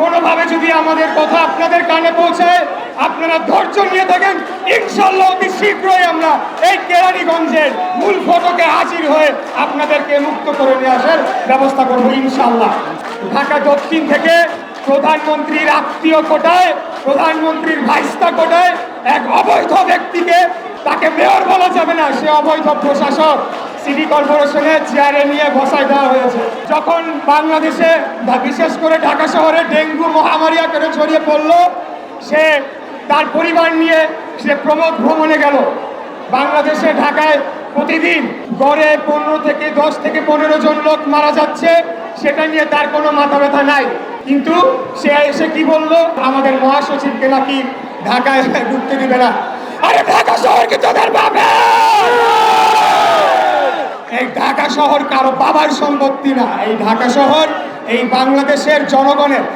কোনোভাবে যদি আমাদের কথা আপনাদের কানে পৌঁছায়, আপনারা ধৈর্য নিয়ে থাকেন। ইনশাল্লাহ অতি শীঘ্রই আমরা এই কেরানীগঞ্জের মূল ফটকে হাজির হয়ে আপনাদেরকে মুক্ত করে নিয়ে আসার ব্যবস্থা করব ইনশাল্লাহ। ঢাকা দক্ষিণ থেকে প্রধানমন্ত্রীর আত্মীয় কোটায়, প্রধানমন্ত্রীর ভাইস্তা কোটায় এক অবৈধ ব্যক্তিকে তাকে মেয়র বলা যাবে না, সে অবৈধ প্রশাসক। সিটি কর্পোরেশনের চেয়ারে নিয়ে বসায় দেওয়া হয়েছে। যখন বাংলাদেশে, বিশেষ করে ঢাকা শহরে ডেঙ্গু মহামারী আকারে ছড়িয়ে পড়ল, সে তার পরিবার নিয়ে সে প্রমোদ ভ্রমণে গেল। বাংলাদেশে, ঢাকায় প্রতিদিন গড়ে পনেরো থেকে দশ থেকে পনেরো জন লোক মারা যাচ্ছে। সেটা নিয়ে তার কোনো মাথা ব্যথা নাই। কিন্তু সে এসে কি বলল? আমাদের মহাসচিবকে নাকি ঢাকায় ঢুকতে দিবে না। আরে ঢাকা শহরকে তোদের এই ঢাকা শহর কারও বাবার সম্পত্তি না। এই ঢাকা শহর এই বাংলাদেশের জনগণের